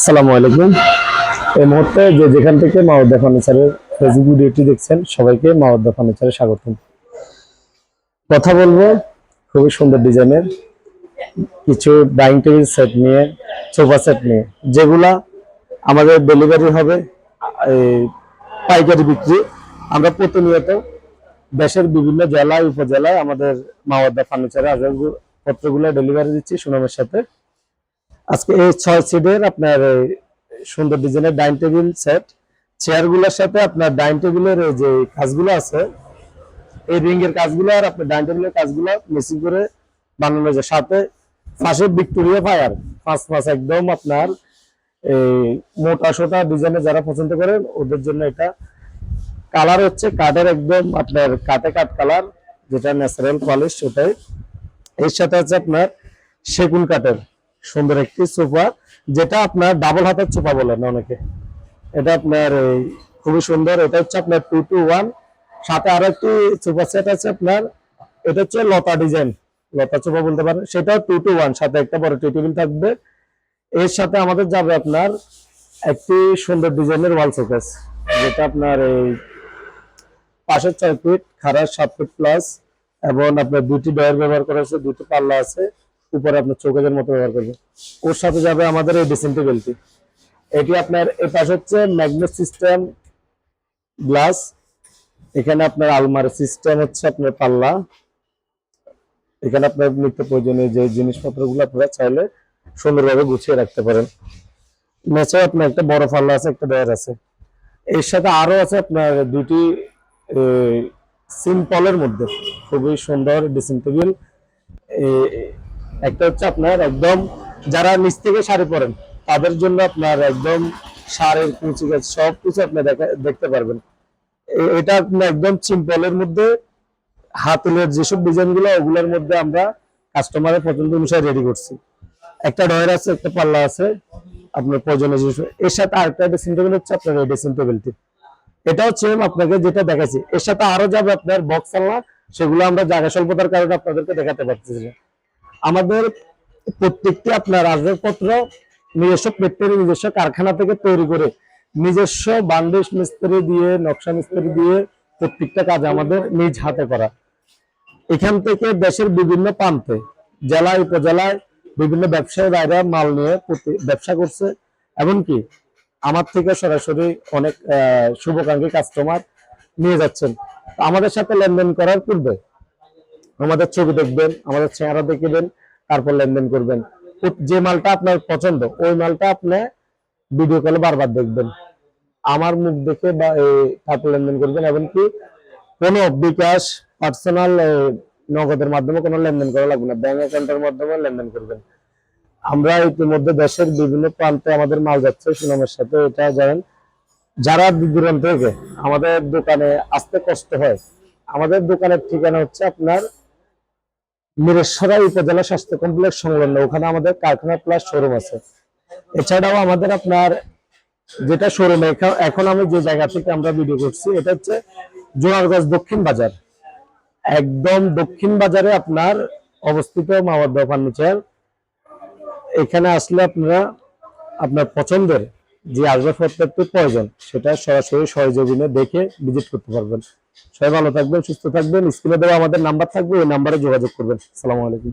আসসালামু আলাইকুম। এই মুহূর্তে যে যেখান থেকে মাওদ্দা ফার্নিচারের ফেসবুক ভিডিওটি দেখছেন, সবাইকে মাওদ্দা ফার্নিচারে স্বাগতম। কথা বলব খুবই সুন্দর ডিজাইনের কিছু ডাইনিং টেবিল সেট নিয়ে সোফা সেট নিয়ে, যেগুলা আমাদের ডেলিভারি হবে পাইকারি বিক্রি। আমরা প্রতিনিয়ত দেশের বিভিন্ন জেলায়, উপজেলায় আমাদের মাওয়াদ্দা ফার্নিচারে পত্রগুলো ডেলিভারি দিচ্ছি সুনামের সাথে। আজকে এই ছয় সিটের আপনার সুন্দর ডিজাইনের ডাইনিং টেবিল সেট চেয়ারগুলোর সাথে আপনার ডাইনিং টেবিলের যে কাজগুলো আছে, এই রিং এর কাজগুলো আর আপনার ডাইনিং টেবিলের কাজগুলো মেশিন করে বানানো যায় সাথে পাশে ভিক্টোরিয়া ফায়ার পাঁচ পাঁচ একদম আপনার এই মোটা সোটা ডিজাইনে যারা পছন্দ করেন ওদের জন্য এটা। কালার হচ্ছে কাঠের একদম আপনার কাটে কাঠ কালার যেটা ন্যাচারাল পলিশ ওটাই। এর সাথে আছে আপনার সেগুন কাঠের। সুন্দর একটি সোফা, যেটা আপনার ডাবল হাতের সোফা বলেন অনেকে। এটা আপনার খুবই সুন্দর, এটা হচ্ছে আপনার টু টু ওয়ান সাথে আরও একটি সোফা সেট আছে আপনার, এটা হচ্ছে লতা ডিজাইন লতা সোফা বলতে পারেন, সেটাও টু টু ওয়ান সাথে একটা বড় টি টেবিল থাকবে। এর সাথে আমাদের যাবে আপনার একটি সুন্দর ডিজাইনের ওয়াল শোকেস যেটা আপনার এই পাশের ছয় ফিট খারাপ সাত ফিট প্লাস এবং আপনার দুটি ডয়ার ব্যবহার করা আছে দুটি পাল্লা আছে। উপরে আপনার চৌকাজের মতো ব্যবহার করবে। ওর সাথে যাবে আমাদের এই ড্রেসিং টেবিলটি এটি আপনার এই পাশে হচ্ছে ম্যাগনেট সিস্টেম গ্লাস এখানে আপনার আলমারি সিস্টেম হচ্ছে আপনার পাল্লা। এখানে আপনার নিত্য প্রয়োজনীয় যে জিনিসপত্রগুলো আপনারা চাইলে সুন্দরভাবে গুছিয়ে রাখতে পারেন। মেঝে আপনার একটা বড় পাল্লা আছে, একটা ডয়ার আছে। এর সাথে আরও আছে আপনার দুটি সিম্পলের মধ্যে। খুবই সুন্দর ড্রেসিং টেবিল একটা হচ্ছে আপনার একদম যারা নিচ থেকে শাড়ি পরেন, তাদের জন্য আপনার একদম শাড়ির কুচি গাছ সব কিছু আপনি দেখতে পারবেন। এটা আপনার একদম সিম্পলের মধ্যে হাতুলের যেসব ডিজাইনগুলো ওগুলোর মধ্যে আমরা কাস্টমারের পছন্দ অনুসারে রেডি করছি। একটা ডয়ের আছে, একটা পাল্লা আছে, আপনার প্রয়োজনীয় জিনিস এর সাথে আরেকটা ড্রেসিং টেবিল হচ্ছে আপনার এই ড্রেসিং টেবিলটি এটা হচ্ছে আপনাকে যেটা দেখাচ্ছি এর সাথে আরও যাবে আপনার বক্স আল্লাহ সেগুলো আমরা জায়গা স্বল্পতার কারণে আপনাদেরকে দেখাতে পারতেছি না। আমাদের প্রত্যেকটি আপনার আসবাবপত্র নিজস্ব ফ্যাক্টরি নিজস্ব কারখানা থেকে তৈরি করে নিজস্ব বান্ডিশ মিস্ত্রি দিয়ে, নকশা মিস্ত্রি দিয়ে প্রত্যেকটা কাজ আমাদের নিজ হাতে করা। এখান থেকে দেশের বিভিন্ন প্রান্তে, জেলায়, উপজেলায় বিভিন্ন ব্যবসায়ী বাইরে মাল নিয়ে ব্যবসা করছে। এমনকি আমার থেকে সরাসরি অনেক শুভাকাঙ্ক্ষী কাস্টমার নিয়ে যাচ্ছেন। আমাদের সাথে লেনদেন করার পূর্বে আমাদের ছবি দেখবেন, আমাদের চেহারা দেখবেন তারপর লেনদেন করবেন। যে মালটা আপনার পছন্দ, ওই মালটা আপনি ভিডিও কলে বারবার দেখবেন। আমার মুখ দেখে বা তারপর লেনদেন করবেন, এমনকি কোনো বিকাশ পার্সোনাল নগদের মাধ্যমে কোনো লেনদেন করা লাগবে না। ব্যাংক অ্যাকাউন্টের মাধ্যমে লেনদেন করবেন। আমরা ইতিমধ্যে দেশের বিভিন্ন প্রান্তে আমাদের মাল যাচ্ছে, সুনামের সাথে এটা জানেন। যারা দূর দূরান্ত আমাদের দোকানে আসতে কষ্ট হয়, আমাদের দোকানের ঠিকানা হচ্ছে আপনার মিরেশ্বরাই উপজেলা স্বাস্থ্য কমপ্লেক্স সংলগ্ন। ওখানে আমাদের কারখানা প্লাস শোরুম আছে। এছাড়াও আমাদের আপনার যেটা শোরুম এখন আমি যে জায়গা থেকে আমরা ভিডিও করছি, এটা হচ্ছে জোয়ারগঞ্জ দক্ষিণ বাজার। একদম দক্ষিণ বাজারে আপনার অবস্থিত মাওয়াদ্দা ফার্নিচার। এখানে আসলে আপনারা, আপনার পছন্দের যে আসবাবপত্রের প্রয়োজন, সেটা সরাসরি সহযোগিনে দেখে ভিজিট করতে পারবেন। সবাই ভালো থাকবেন, সুস্থ থাকবেন। স্কুলে দেওয়া আমাদের নাম্বার থাকবে ওই নাম্বারে যোগাযোগ করবেন। আসসালামু আলাইকুম।